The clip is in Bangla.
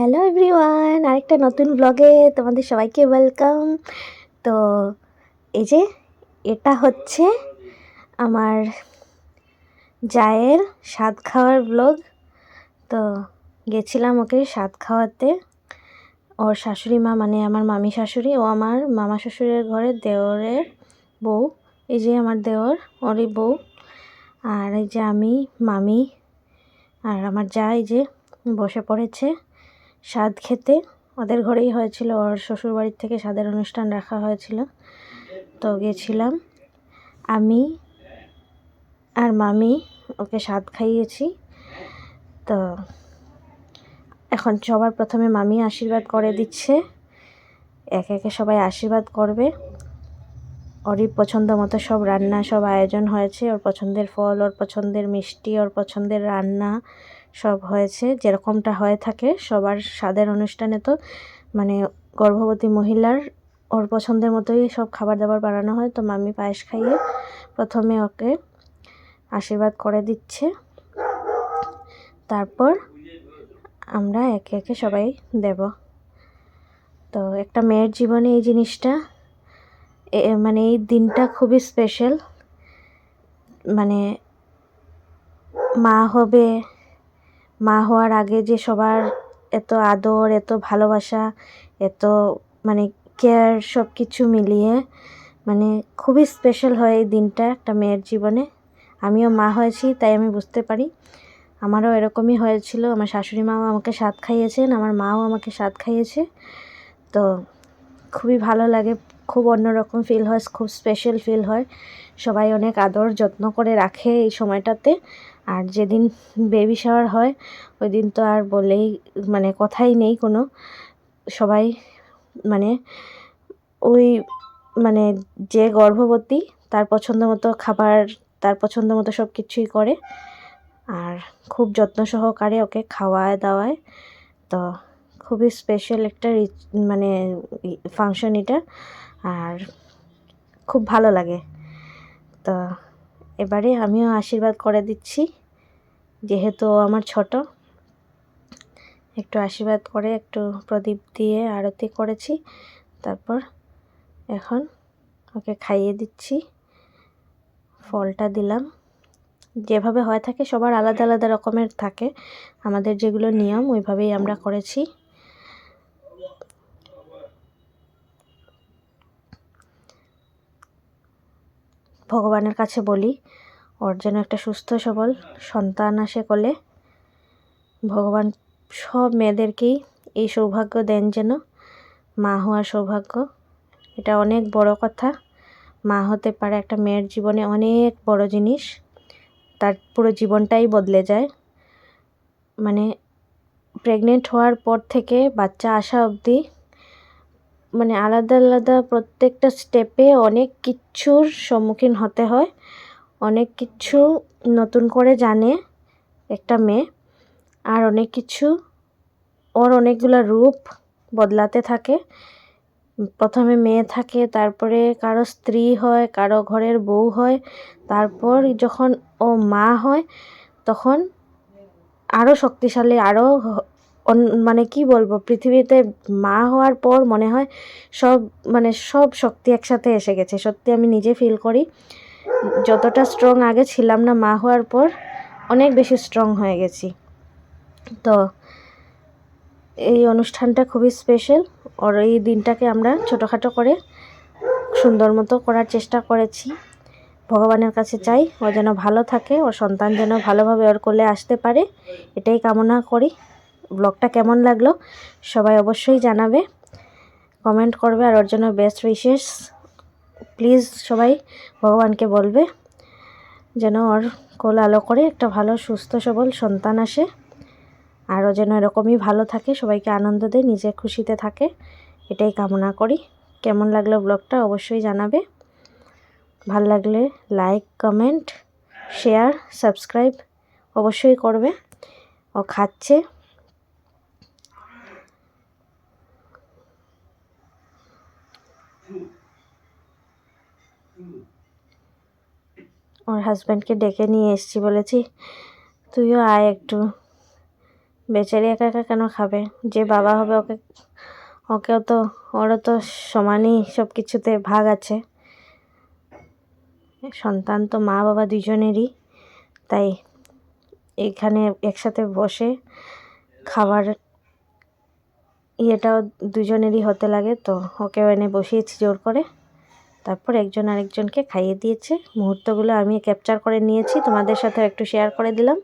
হ্যালো এভরিওয়ান, আরেকটা নতুন ব্লগে তোমাদের সবাইকে ওয়েলকাম তো এই যে, এটা হচ্ছে আমার জায়ের স্বাদ খাওয়ার ব্লগ তো গেছিলাম ওকে স্বাদ খাওয়াতে। ওর শাশুড়ি মা মানে আমার মামি শাশুড়ি, ও আমার মামা শ্বশুরের ঘরে, দেওরের বউ। এই যে আমার দেওর, ওরই বউ। আর এই যে আমি, মামি, আর আমার যা এই যে বসে পড়েছে। স্বাদ খেতে। ওদের ঘরেই হয়েছিল, ওর শ্বশুরবাড়ির থেকে স্বাদের অনুষ্ঠান রাখা হয়েছিল। তো গেছিলাম। আমি আর মামি ওকে স্বাদ খাইয়েছি। তো এখন সবার প্রথমে মামি আশীর্বাদ করে দিচ্ছে। একে একে সবাই আশীর্বাদ করবে। ওরই পছন্দ মতো সব রান্না, সব আয়োজন হয়েছে। ওর পছন্দের ফল, ওর পছন্দের মিষ্টি, ওর পছন্দের রান্না সব হয়েছে, যেরকমটা হয়ে থাকে। সবার স্বাদের অনুষ্ঠানে তো মানে গর্ভবতী মহিলার ওর পছন্দের মতোই সব খাবার দাবার বানানো হয়। তো মামি পায়েস খাইয়ে প্রথমে ওকে আশীর্বাদ করে দিচ্ছে। তারপর আমরা একে একে সবাই দেব। তো একটা মেয়ের জীবনে এই জিনিসটা মানে এই দিনটা খুবই স্পেশাল মানে মা হবে মা হওয়ার আগে যে সবার এত আদর, এত ভালোবাসা, এত মানে কেয়ার সব কিছু মিলিয়ে মানে খুবই স্পেশাল হয় এই দিনটা একটা মেয়ের জীবনে। আমিও মা হয়েছি, তাই আমি বুঝতে পারি। আমারও এরকমই হয়েছিল। আমার শাশুড়ি মাও আমাকে স্বাদ খাইয়েছেন, আমার মাও আমাকে স্বাদ খাইয়েছে। তো খুবই ভালো লাগে খুব অন্যরকম ফিল হয়, খুব স্পেশাল ফিল হয়। সবাই অনেক আদর, যত্ন করে রাখে এই সময়টাতে। আর যেদিন বেবি শাওয়ার হয় ওই দিন তো আর বলেই মানে কথাই নেই কোনো। সবাই মানে ওই মানে যে গর্ভবতী, তার পছন্দ মতো খাবার, তার পছন্দ মতো সব কিছুই করে। আর খুব যত্ন সহকারে ওকে খাওয়ায়, দাওয়ায়। তো খুবই স্পেশাল একটা মানে ফাংশন এটা। আর খুব ভালো লাগে। তো এবারে আমিও আশীর্বাদ করে দিচ্ছি, যেহেতু আমার ছোট। একটু আশীর্বাদ করে, একটু প্রদীপ দিয়ে আরতি করেছি। তারপর এখন ওকে খাইয়ে দিচ্ছি। ফলটা দিলাম। যেভাবে হয়ে থাকে সবার আলাদা আলাদা রকমের থাকে। আমাদের যেগুলো নিয়ম, ওইভাবেই আমরা করেছি। ভগবানের কাছে বলি, ওর যেন একটা সুস্থ, সবল সন্তান আসে কোলে। ভগবান সব মেয়েদেরকেই এই সৌভাগ্য দেন যেন, মা হওয়ার সৌভাগ্য। এটা অনেক বড় কথা। মা হতে পারে একটা মেয়ের জীবনে অনেক বড় জিনিস। তার পুরো জীবনটাই বদলে যায়। মানে প্রেগনেন্ট হওয়ার পর থেকে বাচ্চা আসা অবধি মানে আলাদা আলাদা প্রত্যেকটা স্টেপে অনেক কিছুর সম্মুখীন হতে হয়। অনেক কিছু নতুন করে জানে একটা মেয়ে। আর অনেক কিছু, ওর অনেকগুলো রূপ বদলাতে থাকে। প্রথমে মেয়ে থাকে, তারপরে কারও স্ত্রী হয়, কারও ঘরের বউ হয়। তারপর যখন ও মা হয়, তখন আরও শক্তিশালী আরও মানে কি বলব, পৃথিবীতে মা হওয়ার পর মনে হয় সব মানে সব শক্তি একসাথে এসে গেছে। সত্যি আমি নিজে ফিল করি, যতটা স্ট্রং আগে ছিলাম না মা হওয়ার পর অনেক বেশি স্ট্রং হয়ে গেছি। তো এই অনুষ্ঠানটা খুবই স্পেশাল ওর এই দিনটাকে আমরা ছোটোখাটো করে সুন্দর মতো করার চেষ্টা করেছি। ভগবানের কাছে চাই, ও যেন ভালো থাকে, ওর সন্তান যেন ভালোভাবে ওর কোলে আসতে পারে, এটাই কামনা করি। ব্লগটা কেমন লাগল সবাই অবশ্যই জানাবে। কমেন্ট করবে আর ওর জন্য বেস্ট উইশেস প্লিজ সবাই ভগবানকে বলবে যেন ওর কোল আলো করে একটা ভালো, সুস্থ, সবল সন্তান আসে। আরও যেন এরকমই ভালো থাকে, সবাইকে আনন্দ দেয়, নিজে খুশিতে থাকে। এটাই কামনা করি। কেমন লাগল ব্লগটা অবশ্যই জানাবে। ভালো লাগলে লাইক কমেন্ট শেয়ার সাবস্ক্রাইব অবশ্যই করবে। ও খাচ্ছে। ওর হাজব্যান্ডকে ডেকে নিয়ে এসছি বলেছি, তুইও আয় একটু। বেচারি একা একা কেন খাবে? যে বাবা হবে ওকে, ওকেও তো, ওরও তো সমানই সব কিছুতে ভাগ আছে। সন্তান তো মা বাবা দুজনেরই, তাই এখানে একসাথে বসে খাবার ইয়েটাও দুজনেরই হতে লাগে, তো ওকেও এনে বসিয়েছি জোর করে। তারপর একজন আরেকজনকে খাইয়ে দিয়েছে। মুহূর্তগুলো আমি ক্যাপচার করে নিয়েছি। তোমাদের সাথে একটু শেয়ার করে দিলাম।